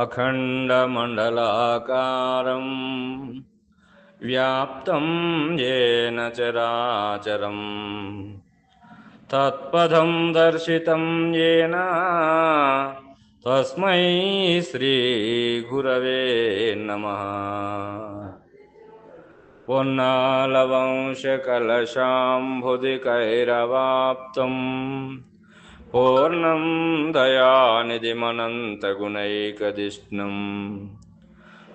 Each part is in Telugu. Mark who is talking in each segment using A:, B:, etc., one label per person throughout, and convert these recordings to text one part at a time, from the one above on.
A: अखण्डमण्डलाकारम् व्याप्तं येन चराचरम् तत्पदं दर्शितं येन तस्मै श्रीगुरवे नमः పూర్ణం దయానిధిమనంతగుణైకదిష్ణం.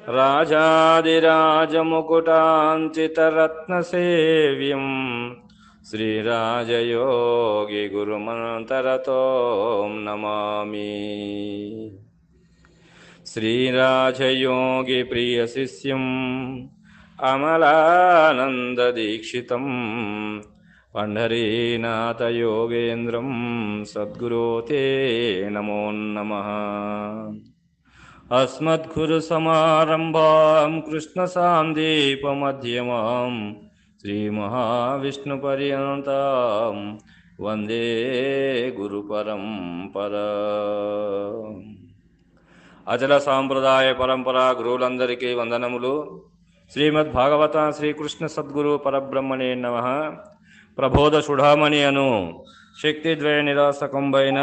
A: రాజాదిరాజముకుటాంచితరత్నసేవ్యం. శ్రీరాజయోగి గురుమంతరతో నమామి. శ్రీరాజయోగి ప్రియ శిష్యం అమలానందీక్షితం पण्ढरीनाथयोगेन्द्रं सद्गुरो ते नमो नमः अस्मद्गुरुसमारम्भां कृष्णसान्दीपमध्यमां श्रीमहाविष्णुपर्यन्तां वन्दे గురుపరంపరా అచల సాంప్రదాయ పరంపర గురువులందరికీ వందనములు శ్రీమద్ భాగవత శ్రీకృష్ణ సద్గురు పరబ్రహ్మణే నమ ప్రబోధ సుఢామణి అను శక్తిద్వయ నిరాసకంబైన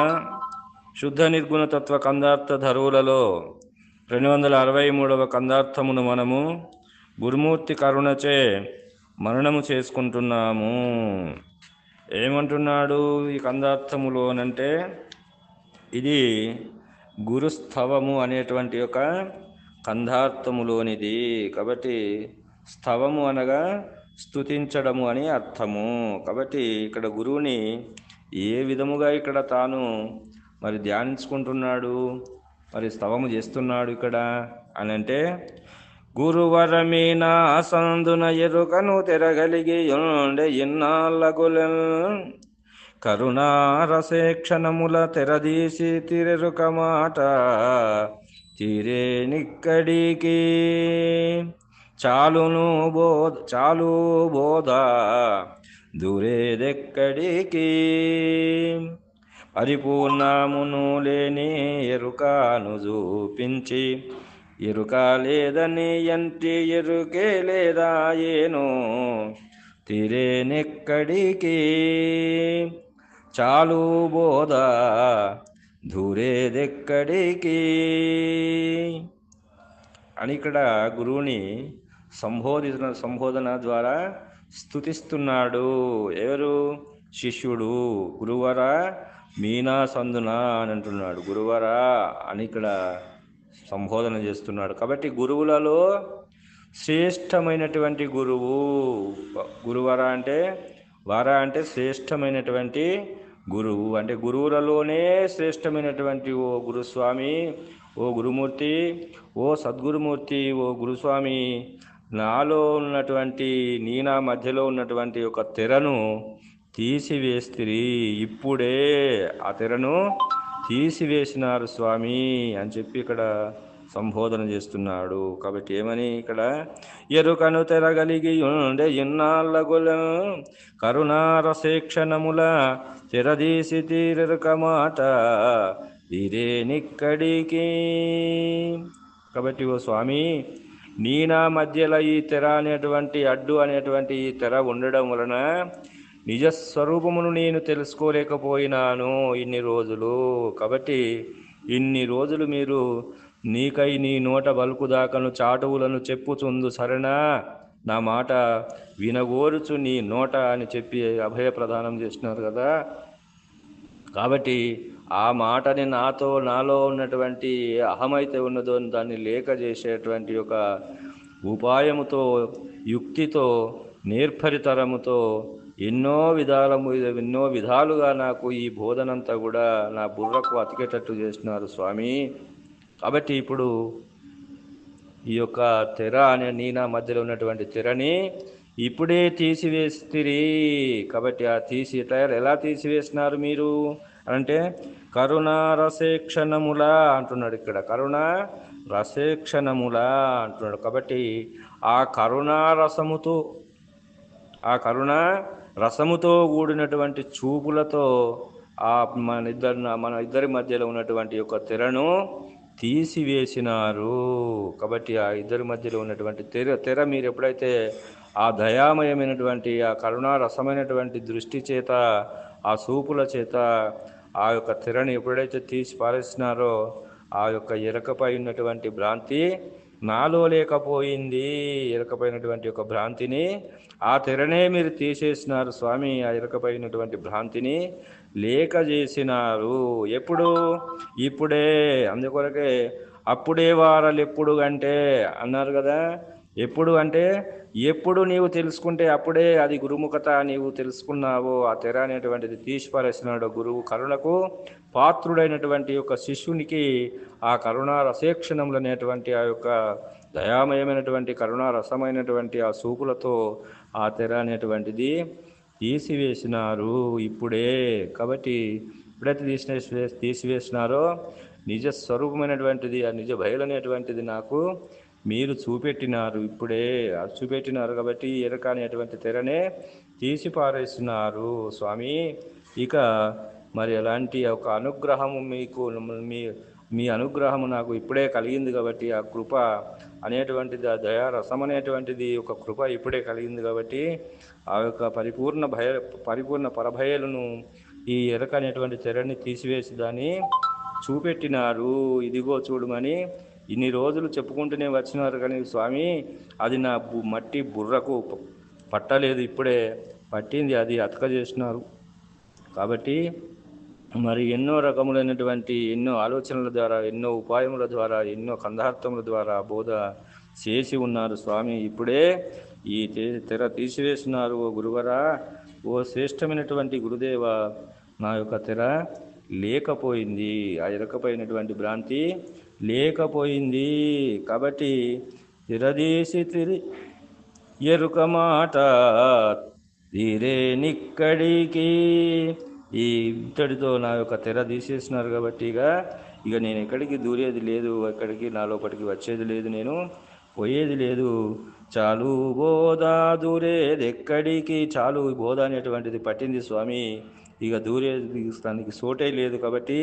A: శుద్ధ నిర్గుణతత్వ కందార్థ ధరువులలో రెండు వందల అరవై మూడవ కందార్థమును మనము గురుమూర్తి కరుణచే మరణము చేసుకుంటున్నాము. ఏమంటున్నాడు ఈ కందార్థములోనంటే ఇది గురుస్థవము అనేటువంటి ఒక కందార్థములోనిది. కాబట్టి స్థవము అనగా స్థుతించడము అని అర్థము. కాబట్టి ఇక్కడ గురువుని ఏ విధముగా ఇక్కడ తాను మరి ధ్యానించుకుంటున్నాడు మరి స్తవము చేస్తున్నాడు ఇక్కడ అని అంటే గురువరమీనా సందున ఎరుకను తెరగలిగి ఉండే ఇన్నాళ్ళగులెన్ కరుణారసేక్షణముల తెరదీసి తిరెరుక మాట తీరేనిక్కడికి చాలును బోధ చాలు బోధ దూరేదెక్కడికి? పరిపూర్ణమును లేని ఎరుకను చూపించి ఎరుక లేదని ఎంటి ఎరుకే లేదా ఏను? తీరేనెక్కడికి? చాలు బోధ దూరేదెక్కడికి? అని ఇక్కడ గురువుని సంబోధించిన సంబోధన ద్వారా స్థుతిస్తున్నాడు ఎవరు? శిష్యుడు. గురువరా? మీనా సందున అని అంటున్నాడు. గురువరా? అని ఇక్కడ సంబోధన చేస్తున్నాడు. కాబట్టి గురువులలో శ్రేష్టమైనటువంటి గురువు గురువరా అంటే వారా అంటే శ్రేష్టమైనటువంటి గురువు. అంటే గురువులలోనే శ్రేష్టమైనటువంటి ఓ గురుస్వామి ఓ గురుమూర్తి ఓ సద్గురుమూర్తి ఓ గురుస్వామి నాలో ఉన్నటువంటి నీనా మధ్యలో ఉన్నటువంటి ఒక తెరను తీసివేస్తిరి. ఇప్పుడే ఆ తెరను తీసివేసినారు స్వామి అని చెప్పి ఇక్కడ సంబోధన చేస్తున్నాడు. కాబట్టి ఏమని ఇక్కడ? ఎరుకను తెరగలిగి ఉండే ఇన్నాళ్ళ గుల కరుణారసేక్షణముల తెరదీసి తీరెరుక మాట వీరేనిక్కడికి కాబట్టి ఓ స్వామి నీనా మధ్యలో ఈ తెర అనేటువంటి అడ్డు అనేటువంటి ఈ తెర ఉండడం వలన నిజస్వరూపమును నేను తెలుసుకోలేకపోయినాను ఇన్ని రోజులు. కాబట్టి ఇన్ని రోజులు మీరు నీకై నీ నోట బలుకుదాకను చాటువులను చెప్పుచుందు సరేనా? నా మాట వినగోరుచు నీ నోట అని చెప్పి అభయ ప్రదానం చేసినారు కదా. కాబట్టి ఆ మాటని నాతో నాలో ఉన్నటువంటి అహమైతే ఉన్నదో దాన్ని లేక చేసేటువంటి ఒక ఉపాయముతో యుక్తితో నేర్పరితరముతో ఎన్నో విధాలము ఎన్నో విధాలుగా నాకు ఈ బోధనంతా కూడా నా బుర్రకు అతికేటట్టు చేసినారు స్వామి. కాబట్టి ఇప్పుడు ఈ యొక్క తెర అనే నీనా మధ్యలో ఉన్నటువంటి తెరని ఇప్పుడే తీసివేస్తిరి. కాబట్టి ఆ తీసి ఎలా తీసివేసినారు మీరు? అంటే కరుణా రసేక్షణములా అంటున్నాడు ఇక్కడ. కరుణ రసేక్షణములా అంటున్నాడు. కాబట్టి ఆ కరుణా రసముతో ఆ కరుణ రసముతో కూడినటువంటి చూపులతో ఆ మన ఇద్దరు మన ఇద్దరి మధ్యలో ఉన్నటువంటి యొక్క తెరను తీసివేసినారు. కాబట్టి ఆ ఇద్దరి మధ్యలో ఉన్నటువంటి తెర తెర మీరు ఎప్పుడైతే ఆ దయామయమైనటువంటి ఆ కరుణారసమైనటువంటి దృష్టి చేత ఆ సూపుల చేత ఆ యొక్క తెరని ఎప్పుడైతే తీసి పారేసినారో ఆ యొక్క ఎరకపై ఉన్నటువంటి భ్రాంతి నాలో లేకపోయింది. ఎరకపోయినటువంటి ఒక భ్రాంతిని ఆ తెరనే మీరు తీసేసినారు స్వామి. ఆ ఎరకపోయినటువంటి భ్రాంతిని లేక చేసినారు. ఎప్పుడు? ఇప్పుడే. అందుకొరకే అప్పుడే వారాలు ఎప్పుడు అంటే అన్నారు కదా. ఎప్పుడు అంటే ఎప్పుడు నీవు తెలుసుకుంటే అప్పుడే అది గురుముఖత నీవు తెలుసుకున్నావు ఆ తెర అనేటువంటిది తీసిపారేసినాడు గురువు కరుణకు. పాత్రుడైనటువంటి యొక్క శిష్యునికి ఆ కరుణా రసేక్షణములు అనేటువంటి ఆ యొక్క దయామయమైనటువంటి కరుణా రసమైనటువంటి ఆ సూకులతో ఆ తెర అనేటువంటిది తీసివేసినారు ఇప్పుడే. కాబట్టి ఎప్పుడైతే తీసిన తీసివేసినారో నిజ స్వరూపమైనటువంటిది ఆ నిజ బయలనేటువంటిది నాకు మీరు చూపెట్టినారు ఇప్పుడే అది చూపెట్టినారు కాబట్టి ఎరక అనేటువంటి తెరనే తీసి పారేస్తున్నారు స్వామి ఇక మరి ఎలాంటి ఒక అనుగ్రహము మీకు మీ మీ అనుగ్రహము నాకు ఇప్పుడే కలిగింది కాబట్టి ఆ కృప అనేటువంటిది ఆ దయా రసం అనేటువంటిది ఒక కృప ఇప్పుడే కలిగింది కాబట్టి ఆ యొక్క పరిపూర్ణ భయ పరిపూర్ణ పరభయలను ఈ ఎరక అనేటువంటి తెరని తీసివేసి దాన్ని చూపెట్టినారు. ఇదిగో చూడమని ఇన్ని రోజులు చెప్పుకుంటూనే వచ్చినారు కానీ స్వామి అది నా బు- మట్టి బుర్రకు పట్టలేదు ఇప్పుడే పట్టింది అది అతక చేసినారు. కాబట్టి మరి ఎన్నో రకములైనటువంటి ఎన్నో ఆలోచనల ద్వారా ఎన్నో ఉపాయముల ద్వారా ఎన్నో కందార్థముల ద్వారా బోధ చేసి ఉన్నారు స్వామి. ఇప్పుడే ఈ తె- తెర తీసివేస్తున్నారు ఓ గురువరా ఓ శ్రేష్టమైనటువంటి గురుదేవ నా యొక్క తెర లేకపోయింది. ఆ ఎరకపోయినటువంటి భ్రాంతి లేకపోయింది కాబట్టి తిరదీసి తిరి ఎరుక మాట తీరేనిక్కడికి ఈ ఇత్తడితో నా యొక్క తెర తీసేసినారు కాబట్టి ఇక ఇక నేను ఎక్కడికి దూరేది లేదు ఎక్కడికి నా లోపలికి వచ్చేది లేదు నేను పోయేది లేదు. చాలు బోధ దూరేది ఎక్కడికి? చాలు బోధ అనేటువంటిది పట్టింది స్వామి. ఇక దూరేది దానికి సోటే లేదు కాబట్టి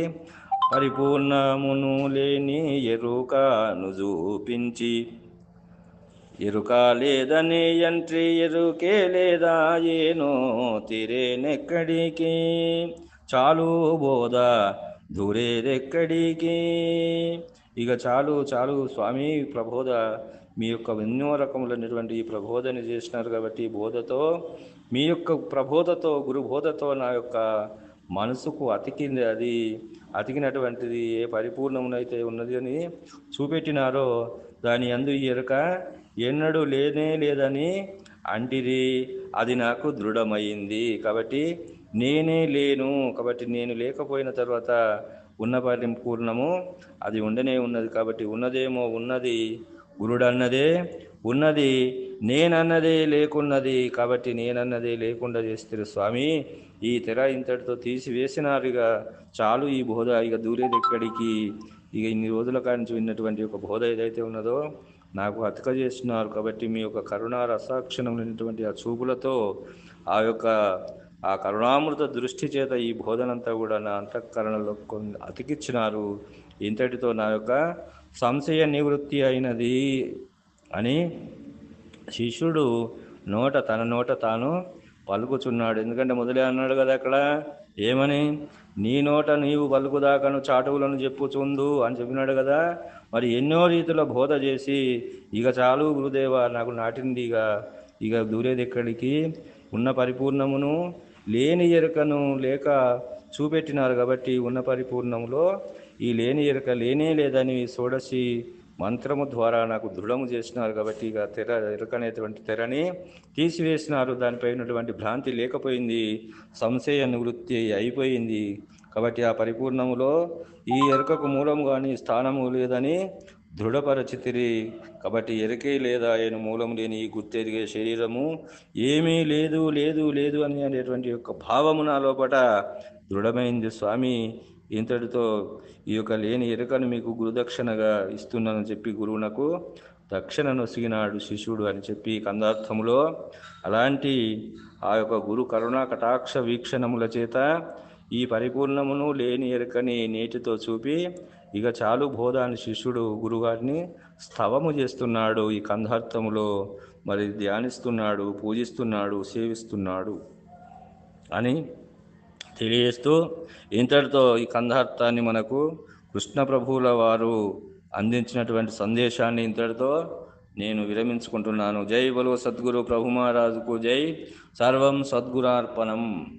A: పరిపూర్ణమును లేని ఎరుకను చూపించి ఎరుక లేదని ఎంట్రీ ఎరుకే లేదా ఏనో తిరేనెక్కడికి? చాలు బోధ దూరేదెక్కడికి ఇక చాలు చాలు స్వామి ప్రబోధ. మీ యొక్క ఎన్నో రకములైనటువంటి ఈ ప్రబోధన చేసినారు కాబట్టి బోధతో మీ యొక్క ప్రబోధతో గురుబోధతో నా యొక్క మనసుకు అతికింది అది అతికినటువంటిది ఏ పరిపూర్ణమునైతే ఉన్నది అని చూపెట్టినారో దాని అందు ఎరుక ఎన్నడూ లేనే లేదని అంటిది అది నాకు దృఢమైంది. కాబట్టి నేనే లేను కాబట్టి నేను లేకపోయిన తర్వాత ఉన్న పరిపూర్ణము అది ఉండనే ఉన్నది. కాబట్టి ఉన్నదేమో ఉన్నది గురుడన్నదే ఉన్నది నేనన్నదే లేకున్నది. కాబట్టి నేనన్నదే లేకుండా చేస్తారు స్వామి. ఈ తెర ఇంతటితో తీసివేసినారుగా. ఇక చాలు ఈ బోధ. ఇక దూరేది ఎక్కడికి? ఇక ఇన్ని రోజుల కాడి విన్నటువంటి ఒక బోధ ఏదైతే ఉన్నదో నాకు అతక చేస్తున్నారు కాబట్టి మీ యొక్క కరుణా రసాక్షణమైనటువంటి ఆ చూపులతో ఆ యొక్క ఆ కరుణామృత దృష్టి చేత ఈ బోధనంతా కూడా నా అంతఃకరణలో కొన్ని అతికిచ్చినారు. ఇంతటితో నా యొక్క సంశయ నివృత్తి అయినది అని శిష్యుడు నోట తన నోట తాను పలుకుచున్నాడు. ఎందుకంటే మొదలే అన్నాడు కదా అక్కడ ఏమని? నీ నోట నీవు పలుకుదాకను చాటువులను చెప్పుచుందు అని చెప్పినాడు కదా. మరి ఎన్నో రీతిలో బోధ చేసి ఇక చాలు గురుదేవ నాకు నాటింది ఇక ఇక దూరేది ఎక్కడికి? ఉన్న పరిపూర్ణమును లేని ఎరుకను లేక చూపెట్టినారు కాబట్టి ఉన్న పరిపూర్ణములో ఈ లేని ఎరుక లేనే లేదని షోడశి మంత్రము ద్వారా నాకు దృఢము చేసినారు కాబట్టి ఇక తెర ఎరకనేటువంటి తెరని తీసివేసినారు. దానిపై ఉన్నటువంటి భ్రాంతి లేకపోయింది. సంశయ నివృత్తి అయిపోయింది. కాబట్టి ఆ పరిపూర్ణములో ఈ ఎరుకకు మూలము కానీ స్థానము లేదని దృఢపరచితిరి. కాబట్టి ఎరకే లేదా ఆయన మూలం లేని ఈ గుర్తెరిగే శరీరము ఏమీ లేదు లేదు లేదు అని అనేటువంటి యొక్క భావము నా లోపల దృఢమైంది స్వామి. ఇంతటితో ఈ యొక్క లేని ఎరుకను మీకు గురుదక్షిణగా ఇస్తున్నానని చెప్పి గురువునకు దక్షిణ నొసిగినాడు శిష్యుడు అని చెప్పి కందార్థములో అలాంటి ఆ యొక్క గురు కరుణా కటాక్ష వీక్షణముల చేత ఈ పరిపూర్ణమును లేని ఎరుకని నేటితో చూపి ఇక చాలు బోధ అని శిష్యుడు గురుగారిని స్తవము చేస్తున్నాడు ఈ కంధార్థములో మరి ధ్యానిస్తున్నాడు పూజిస్తున్నాడు సేవిస్తున్నాడు అని తెలియజేస్తూ ఇంతటితో ఈ కందార్థాన్ని మనకు కృష్ణ ప్రభువుల వారు అందించినటువంటి సందేశాన్ని ఇంతటితో నేను విరమించుకుంటున్నాను. జై బలో సద్గురు ప్రభు మహారాజుకు జై. సర్వం సద్గురార్పణం.